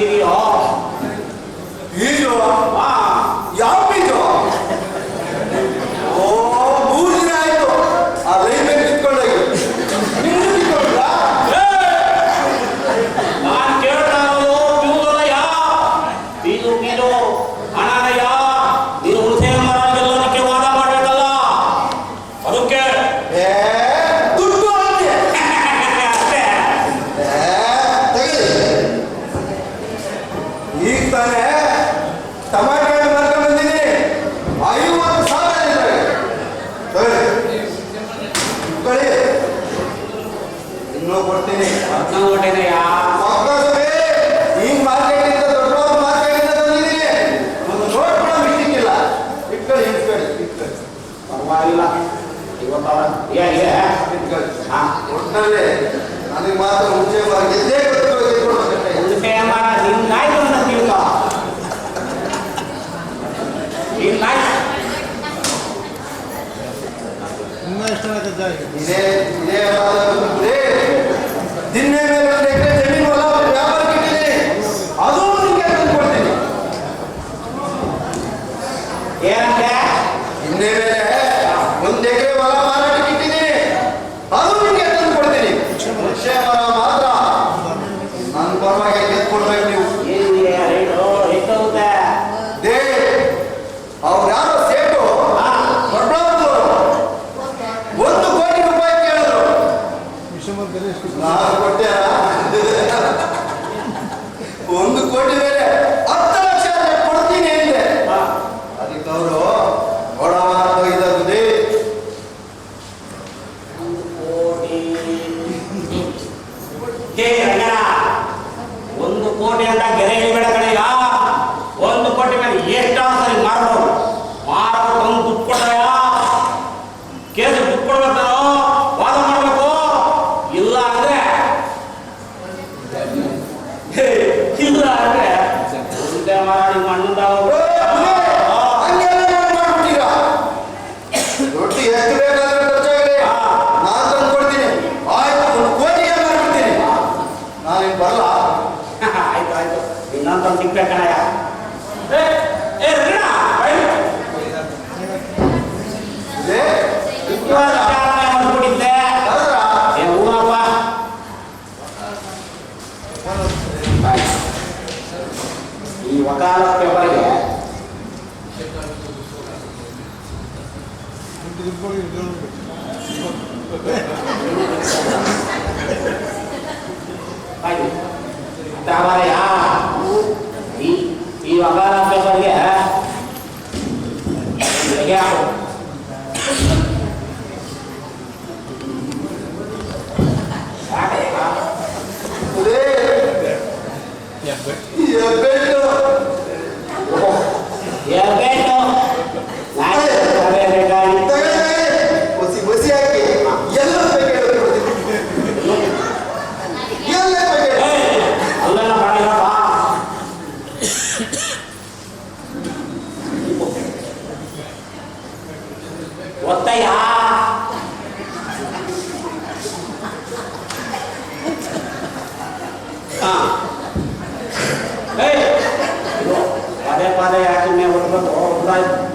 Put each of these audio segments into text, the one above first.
He all ತಾನೆ tomato ಹಣ್ಣು ಮಾರ್ಕೊಂಡು ಬಂದಿದ್ದೀನಿ. ಐವತ್ತು ಸಾವಿರ ಇನ್ನೂ ಕೊಡ್ತೀನಿ. ಈಗ ಮಾರ್ಕೆಟ್ ಇಂದ ದೊಡ್ಡ ಮಾರ್ಕೆಟ್ ಇಂದ ತಂದಿದ್ದೀನಿ. ಒಂದು ಕೂಡ ಮಿಕ್ಕಿಲ್ಲ ಇಟ್ಕೊಳ್ಳಿ ಇಟ್ಕೊಳ್ಳಿ ಇಟ್ಕೊಳ್ಳಿ. ಪರವಾಗಿಲ್ಲ. ಇವತ್ತಲ್ಲ. ಒಟ್ಟಿನಲ್ಲಿ ಮಾತ್ರ ಮುಂಚೆ ಗೆದ್ದೇ ಗೊತ್ತಿಲ್ಲ ನಿಮ್ದಾಯ್ತು Dinle, dinle, dinle. Dinleme. Baik. Di wakalah kepada Baik. Tawar ya. Di di wakalah ya. Ya. Bye-bye.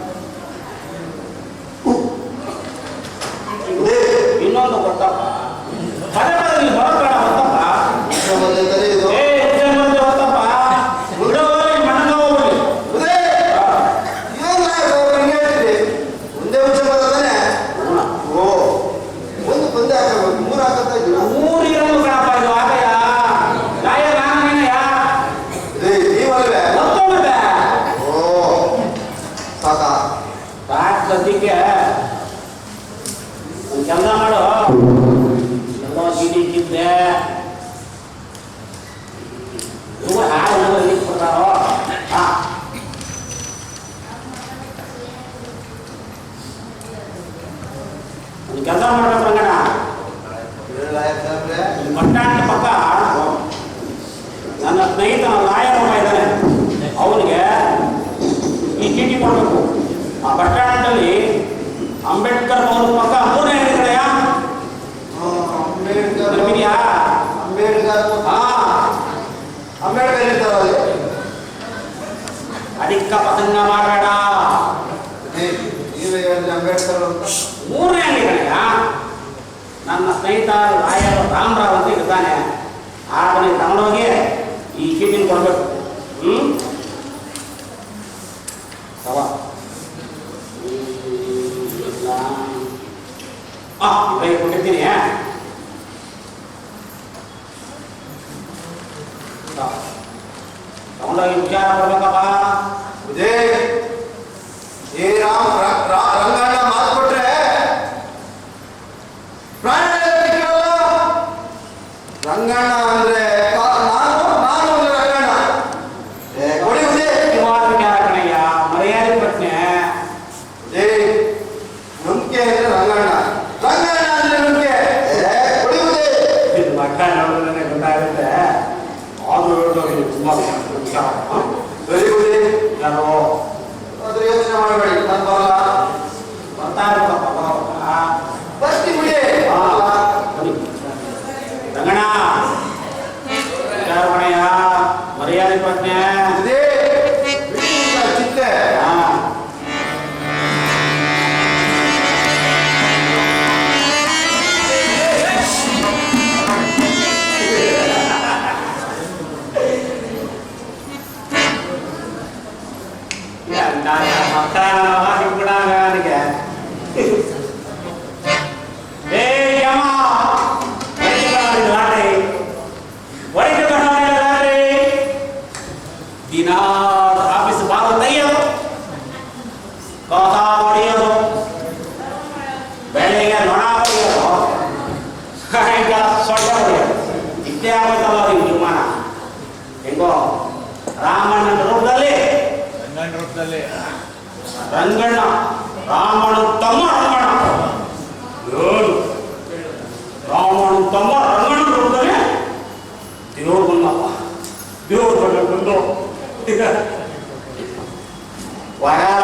ಕೆಲಸ ಮಾಡ್ಬೇಕು ರಂಗಣ್ಣ ಹೇಳಿ ನಾಯಕ ಸಾಹೇಬ್ರೆ ಈ ಬಟ್ಟಾಣ ಪಕ್ಕ ನನ್ನ ಸ್ನೇಹಿತನ ಲಾಯರ್ ಒಬ್ಬ ಇದ್ದಾನೆ ಅವನಿಗೆ ಈ ಚೀಟಿ ಕೊಡಬೇಕು ಆ ಬಸ್ ಸ್ಟ್ಯಾಂಡಲ್ಲಿ ಅಂಬೇಡ್ಕರ್ ಭವನದ ಪಕ್ಕ ಮೂರನೇ ಹೇಳಿದ್ರಯ್ಯ ಅಂಬೇಡ್ಕರ್ ನೆನಪಿದ್ಯಾ ಅಂಬೇಡ್ಕರ್ ಹಾ ಅಂಬೇಡ್ಕರ್ ಇರ್ತಾರ ಅಲ್ಲಿ ಅಧಿಕ ಪ್ರಸಂಗ ಮಾಡಬೇಡ ಏ, ನೀವೇ ಹೇಳಿದ್ರಿ ಅಂಬೇಡ್ಕರ್ ಅಂತ ಮೂರನೇ ಹೇಳಿದ್ರಯ್ಯ ನನ್ನ ಸ್ನೇಹಿತ ಲಾಯರ್ ರಾಮರಾವ್ ಅಂತ ಇರ್ತಾನೆ ಆತನಿಗೆ ತಗೊಂಡೋಗಿ ಈ ಚೀಟಿನ ಕೊಡಬೇಕು ಹ್ಞೂ ಸವಾ ಆ ಕೈ ಕೊಟ್ಟಿರ್ತೀನಿ ತಗೊಂಡೋಗಿ ವಿಚಾರ ಕೊಡ್ಬೇಕಪ್ಪ mnie. ದಿನ ಆಫೀಸ್ ಬಾಲ ತೆಗೆಯೋದು ಕಾಸ ಹೊಡೆಯೋದು ಬೆಳೆಗೆ ನೊಣ ಹೊಡೆಯೋದು ಸೊಳ್ಳೆ ಹೊಡೆಯೋದು ಇಷ್ಟೇ ಆಗೋಯ್ತಲ್ಲ ಅವ್ರಿಗೆ ಜೀವಮಾನ. ಹೆಂಗೋ ರಾಮಣ್ಣನ ರೂಪದಲ್ಲಿ ರಂಗಣ್ಣ ರೂಪದಲ್ಲಿ. ರಂಗಣ್ಣ ರಾಮನ ತಮ್ಮ. Wow.